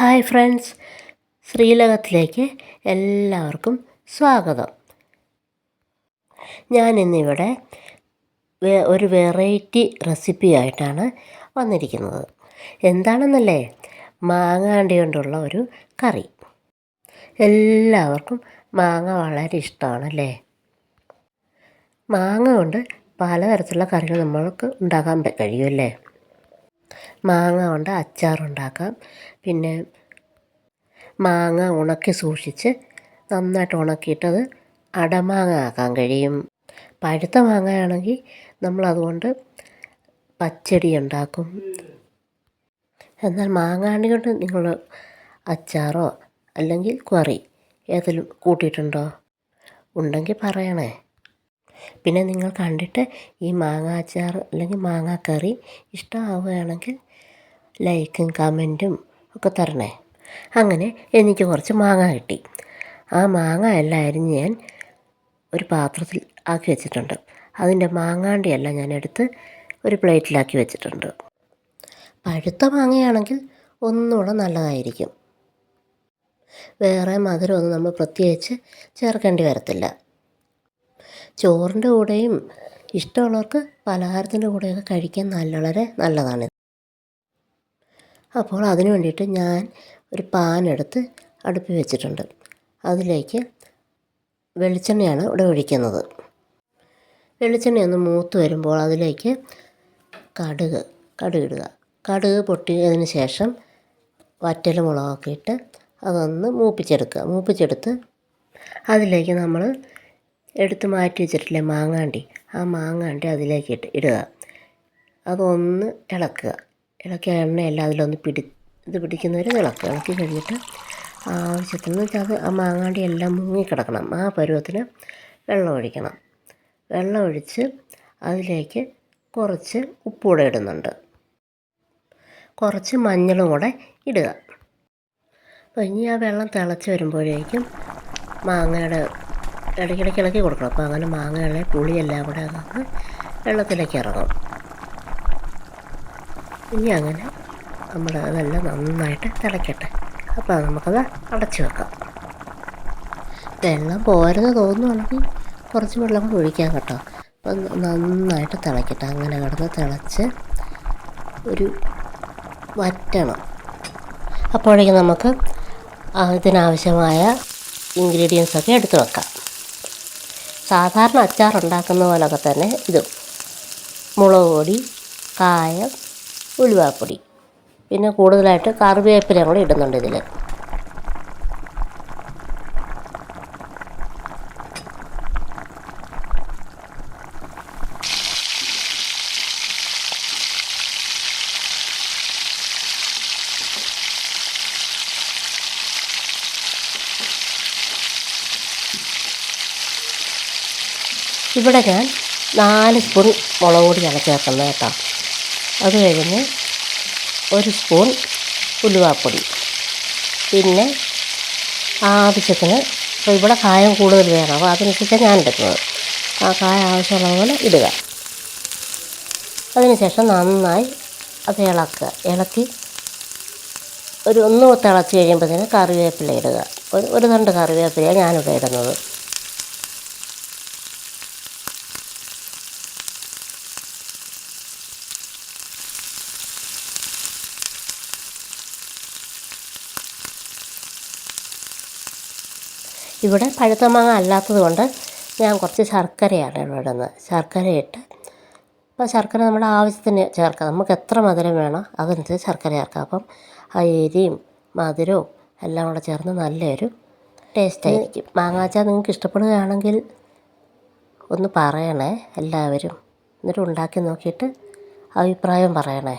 Hi friends. ശ്രീലകത്തിലേക്ക് എല്ലാവർക്കും സ്വാഗതം. ഞാനിന്നിവിടെ വേ- ഒരു വെറൈറ്റി റെസിപ്പി ആയിട്ടാണ് വന്നിരിക്കുന്നത്. എന്താണെന്നല്ലേ? മാങ്ങാണ്ടി കൊണ്ടുള്ള ഒരു കറി. എല്ലാവർക്കും മാങ്ങ വളരെ ഇഷ്ടമാണല്ലേ? മാങ്ങ കൊണ്ട് പലതരത്തിലുള്ള കറികൾ നമ്മൾക്ക് ഉണ്ടാക്കാൻ കഴിയുമല്ലേ? മാങ്ങ കൊണ്ട് അച്ചാറുണ്ടാക്കാം. പിന്നെ മാങ്ങ ഉണക്കി സൂക്ഷിച്ച് നന്നായിട്ട് ഉണക്കിയിട്ടത് അടമാങ്ങ ആക്കാൻ കഴിയും. പഴുത്ത മാങ്ങയാണെങ്കിൽ നമ്മളതുകൊണ്ട് പച്ചടി ഉണ്ടാക്കും. എന്നാൽ മാങ്ങാണ്ടി കൊണ്ട് നിങ്ങൾ അച്ചാറോ അല്ലെങ്കിൽ കറി ഏതെങ്കിലും കൂട്ടിയിട്ടുണ്ടോ? ഉണ്ടെങ്കിൽ പറയണേ. പിന്നെ നിങ്ങൾ കണ്ടിട്ട് ഈ മാങ്ങ അച്ചാർ അല്ലെങ്കിൽ മാങ്ങ കറി ഇഷ്ടമാവുകയാണെങ്കിൽ ലൈക്കും കമന്റും ഒക്കെ തരണേ. അങ്ങനെ എനിക്ക് കുറച്ച് മാങ്ങ കിട്ടി. ആ മാങ്ങ എല്ലാം ഞാൻ ഒരു പാത്രത്തിൽ ആക്കി വെച്ചിട്ടുണ്ട്. അതിന്റെ മാങ്ങാണ്ടിയെല്ലാം ഞാൻ എടുത്ത് ഒരു പ്ലേറ്റിലാക്കി വെച്ചിട്ടുണ്ട്. പഴുത്ത മാങ്ങയാണെങ്കിൽ ഒന്നുകൂടെ നല്ലതായിരിക്കും. വേറെ മധുരമൊന്നും നമ്മൾ പ്രത്യേകിച്ച് ചേർക്കേണ്ടി വരത്തില്ല. ചോറിന്റെ കൂടെയും ഇഷ്ടമുള്ളവർക്ക് പലഹാരത്തിന്റെ കൂടെയൊക്കെ കഴിക്കാൻ നല്ല വളരെ നല്ലതാണ്. അപ്പോൾ അതിന് വേണ്ടിയിട്ട് ഞാൻ ഒരു പാൻ അടുപ്പിൽ വെച്ചിട്ടുണ്ട്. അതിലേക്ക് വെളിച്ചെണ്ണയാണ് ഇവിടെ ഒഴിക്കുന്നത്. വെളിച്ചെണ്ണ ഒന്ന് മൂത്ത് വരുമ്പോൾ അതിലേക്ക് കടുക് കടുക് ഇടുക. കടുക് പൊട്ടിയതിന് ശേഷം വറ്റൽ മുളകൊക്കെ ഇട്ട് അതൊന്ന് മൂപ്പിച്ചെടുക്കുക. മൂപ്പിച്ചെടുത്ത് അതിലേക്ക് നമ്മൾ എടുത്ത് മാറ്റി വെച്ചിട്ടില്ലേ മാങ്ങാണ്ടി? ആ മാങ്ങാണ്ടി അതിലേക്ക് ഇട്ട് ഇടുക. അതൊന്ന് ഇളക്കുക. ഇളക്കിയ എണ്ണയെല്ലാം അതിലൊന്ന് പിടി ഇത് പിടിക്കുന്നവരെ ഇളക്കുക ഇളക്കി കഴിഞ്ഞിട്ട് ആവശ്യത്തിന് വെച്ചാൽ അത് ആ മാങ്ങാണ്ടി എല്ലാം മുങ്ങിക്കിടക്കണം. ആ പരുവത്തിന് വെള്ളം ഒഴിക്കണം. വെള്ളം ഒഴിച്ച് അതിലേക്ക് കുറച്ച് ഉപ്പൂടെ ഇടുന്നുണ്ട്. കുറച്ച് മഞ്ഞളും കൂടെ ഇടുക. അപ്പോൾ ഇനി ആ വെള്ളം തിളച്ച് വരുമ്പോഴേക്കും മാങ്ങയുടെ ഇടയ്ക്കിടയ്ക്ക് ഇളക്കി കൊടുക്കണം. അപ്പോൾ അങ്ങനെ മാങ്ങയുടെ പുളിയെല്ലാം കൂടെ അതൊന്ന് വെള്ളത്തിലേക്ക് ഇറങ്ങും. ഇനി അങ്ങനെ നമ്മൾ അതെല്ലാം നന്നായിട്ട് തിളയ്ക്കട്ടെ അപ്പോൾ നമുക്കത് അടച്ചു വെക്കാം. വെള്ളം പോരെന്ന് തോന്നുവാണെങ്കിൽ കുറച്ച് വെള്ളം കൂടി ഒഴിക്കാം കേട്ടോ. അപ്പം നന്നായിട്ട് തിളയ്ക്കട്ടെ അങ്ങനെ കിടന്ന് തിളച്ച് ഒരു വറ്റണം. അപ്പോഴേക്കും നമുക്ക് ഇതിനാവശ്യമായ ഇൻഗ്രീഡിയൻസ് ഒക്കെ എടുത്തു വെക്കാം. സാധാരണ അച്ചാർ ഉണ്ടാക്കുന്ന പോലൊക്കെ തന്നെ ഇതും. മുളക് പൊടി കായം ഉലുവാപ്പൊടി. പിന്നെ കൂടുതലായിട്ട് കറിവേപ്പിലയും കൂടെ ഇടുന്നുണ്ട് ഇതിൽ ഇവിടെ ഞാൻ നാല് സ്പൂൺ മുളക് പൊടിയാണ് ചേർക്കുന്നത് കേട്ടോ. അത് കഴിഞ്ഞ് ഒരു സ്പൂൺ ഉലുവാപ്പൊടി. പിന്നെ ആവശ്യത്തിന് ഇപ്പോൾ ഇവിടെ കായം കൂടുതൽ വേണം. അപ്പോൾ അതിനനുസരിച്ച് ഞാൻ എടുക്കുന്നത് ആ കായം ആവശ്യമുള്ള പോലെ ഇടുക. അതിനുശേഷം നന്നായി അത് ഇളക്കുക. ഇളക്കി ഒരു ഒന്ന് തിളച്ച് കഴിയുമ്പോഴത്തേന് കറിവേപ്പില ഇടുക. ഒരു തണ്ട് കറിവേപ്പിലയാണ് ഞാനിവിടെ ഇടുന്നത്. ഇവിടെ പഴുത്ത മാങ്ങ അല്ലാത്തത് കൊണ്ട് ഞാൻ കുറച്ച് ശർക്കരയാണ് ഇടുന്നത്. ശർക്കരയിട്ട് അപ്പോൾ ശർക്കര നമ്മുടെ ആവശ്യത്തിന് ചേർക്കാം. നമുക്ക് എത്ര മധുരം വേണം അതനുസരിച്ച് ശർക്കര ചേർക്കാം. അപ്പം ആ എരിയും മധുരവും എല്ലാം കൂടെ ചേർന്ന് നല്ലൊരു ടേസ്റ്റ് ആയിരിക്കും. മാങ്ങാച്ചാർ നിങ്ങൾക്ക് ഇഷ്ടപ്പെടുകയാണെങ്കിൽ ഒന്ന് പറയണേ എല്ലാവരും. എന്നിട്ട് ഉണ്ടാക്കി നോക്കിയിട്ട് അഭിപ്രായം പറയണേ.